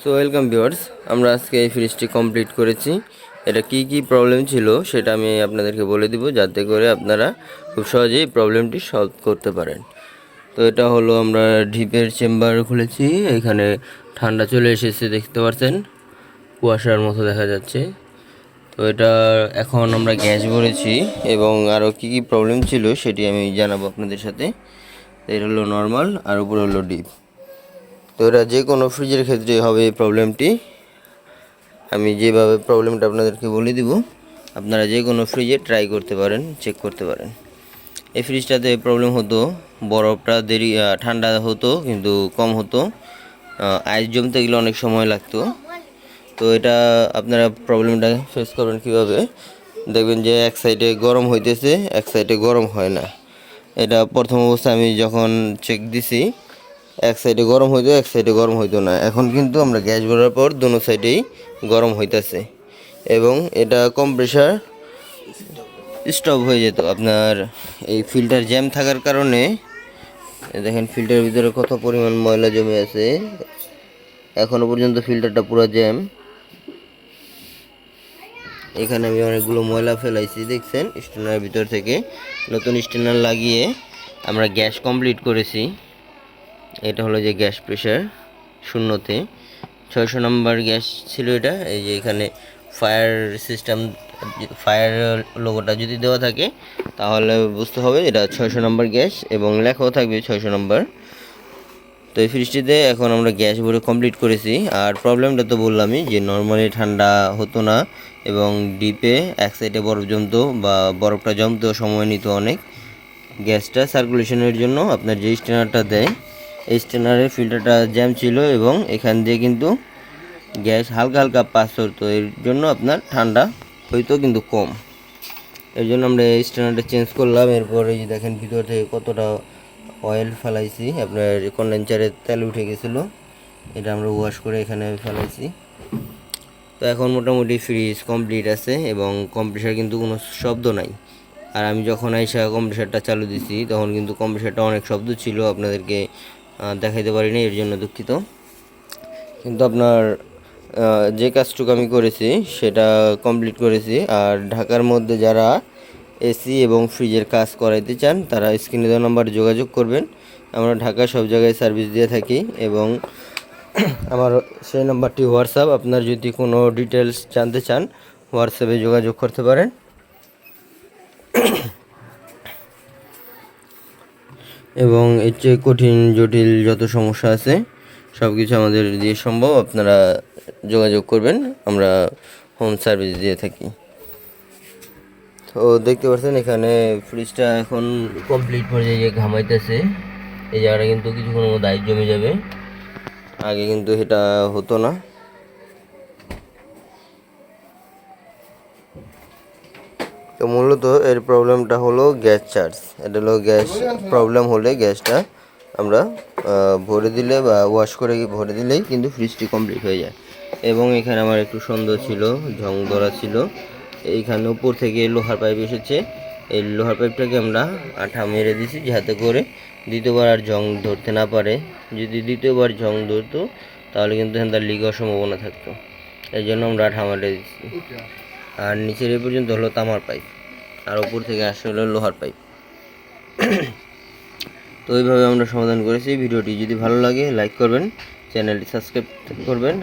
So welcome viewers আমরা আজকে এই ফ্রিজটি কমপ্লিট করেছি। এটা কি কি প্রবলেম ছিল সেটা আমি আপনাদেরকে বলে দিব যাতে করে আপনারা খুব সহজেই প্রবলেমটি সলভ করতে পারেন। তো এটা হলো আমরা ডিপের চেম্বার খুলেছি। এখানে ঠান্ডা চলে এসেছে, দেখতে পাচ্ছেন? কুয়াশার মতো দেখা যাচ্ছে। তো এটা এখন আমরা গ্যাস ভরেছি এবং আরও কী কী প্রবলেম ছিল সেটি আমি জানাব আপনাদের সাথে। এটা হলো নর্মাল আর উপরে হলো ডিপ তো এটা যে কোনো ফ্রিজের ক্ষেত্রে হবে এই প্রবলেমটি আমি যেভাবে প্রবলেমটা আপনাদেরকে বলে দিব, আপনারা যে কোনো ফ্রিজে ট্রাই করতে পারেন চেক করতে পারেন। এই ফ্রিজটাতে প্রবলেম হতো, বরফটা দেরি ঠান্ডা হতো, কিন্তু কম হতো। আইস জমতে গেলে অনেক সময় লাগতো। তো এটা আপনারা প্রবলেমটা ফেস করবেন কীভাবে? দেখবেন যে এক সাইডে গরম হইতেছে, এক সাইডে গরম হয় না। এটা প্রথম অবস্থায় আমি যখন চেক দিছি এক সাইডে গরম হইতো, এক সাইডে গরম হইতো না। এখন কিন্তু আমরা গ্যাস ভরার পর দোনো সাইডেই গরম হইতাছে। এবং এটা কম প্রেশার স্টপ হয়ে যেত। আপনার এই ফিল্টার জ্যাম থাকার কারণে, দেখেন ফিল্টারের ভিতরে কত পরিমাণ ময়লা জমে আছে। এখনও পর্যন্ত ফিল্টারটা পুরো জ্যাম এখানে আমি অনেকগুলো ময়লা ফেলাইছি, দেখছেন? স্টেনারের ভিতর থেকে নতুন স্টেনার লাগিয়ে আমরা গ্যাস কমপ্লিট করেছি। এটা হলো যে গ্যাস প্রেশার শূন্যতে। ছয়শো নম্বর গ্যাস ছিল এটা, এই যে এখানে ফায়ার সিস্টেম, ফায়ার লোগোটা যদি দেওয়া থাকে, তাহলে বুঝতে হবে এটা ছয়শো নম্বর গ্যাস এবং লেখাও থাকবে ছয়শো নম্বর। তো এই ফ্রিজটিতে এখন আমরা গ্যাস ভরে কমপ্লিট করেছি। আর প্রবলেমটা তো বললামই যে নর্মালি ঠান্ডা হতো না এবং ডিপে এক সাইডে বরফ জমতো বা বরফটা জমতেও সময় নিত অনেক। গ্যাসটা সার্কুলেশনের জন্য আপনার যে স্টেনারটা দেয় স্টেনারের ফিল্টারটা জ্যাম ছিল এবং এখান দিয়ে কিন্তু গ্যাস হালকা হালকা পাস করতো। এর জন্য আপনার ঠান্ডা হইতো কিন্তু কম। এর জন্য আমরা এই স্টেনারটা চেঞ্জ করলাম। এরপর এই যে দেখেন ভিতর থেকে কতটা অয়েল ফেলাইছি। আপনার কন্ডেন্সারে তেল উঠে গেছিল। এটা আমরা ওয়াশ করে এখানে ফেলাইছি। তো এখন মোটামুটি ফ্রিজ কমপ্লিট আছে এবং কম্প্রেসার কিন্তু কোনো শব্দ নাই। আর আমি যখন আইসা কম্প্রেসারটা চালু দিছি, তখন কিন্তু কম্প্রেসারটা অনেক শব্দ ছিল। আপনাদেরকে দেখাইতে পারিনি, এর জন্য দুঃখিত। কিন্তু আপনার যে কাজটুকু আমি করেছি, সেটা কমপ্লিট করেছি। আর ঢাকার মধ্যে যারা এসি এবং ফ্রিজের কাজ করাইতে চান, তারা স্ক্রিনে দেওয়া নাম্বার যোগাযোগ করবেন। আমরা ঢাকা সব জায়গায় সার্ভিস দিয়ে থাকি এবং আমার সেই নাম্বারটি হোয়াটসঅ্যাপ আপনার যদি কোনো ডিটেলস জানতে চান হোয়াটসঅ্যাপে যোগাযোগ করতে পারেন। এবং এর চেয়ে কঠিন, জটিল যত সমস্যা আছে সব কিছু আমাদের দিয়ে সম্ভব। আপনারা যোগাযোগ করবেন, আমরা হোম সার্ভিস দিয়ে থাকি। তো দেখতে পাচ্ছেন, এখানে ফ্রিজটা এখন কমপ্লিট পর্যায়ে ঘামাইতেছে। এই জায়গাটা কিন্তু কিছুক্ষণ মধ্যে জমে যাবে। আগে কিন্তু এটা হতো না। তো মূলত এর প্রবলেমটা হলো গ্যাস চার্জ। এটা হলো গ্যাস প্রবলেম হলে গ্যাসটা আমরা ভরে দিলে বা ওয়াশ করে ভরে দিলেই কিন্তু ফ্রিজটি কমপ্লিট হয়ে যায়। এবং এখানে আমার একটু সন্দেহ ছিল, ঝং ধরা ছিল। এইখানে উপর থেকে লোহার পাইপ এসেছে। এই লোহার পাইপটাকে আমরা আঠা মেরে দিছি যাতে করে দ্বিতীয়বার আর জং ধরতে না পারে। যদি দ্বিতীয়বার জং ধরতো, তাহলে কিন্তু এখান লিক হওয়ার সম্ভাবনা থাকতো। এই জন্য আমরা আঠা মেরে দিচ্ছি আর নিচের এই পর্যন্ত হলো তামার পাইপ। আর উপর থেকে আসে হলো লোহার পাইপ। তো এইভাবে আমরা সমাধান করেছি। ভিডিওটি যদি ভালো লাগে, লাইক করবেন, চ্যানেলটি সাবস্ক্রাইব করবেন।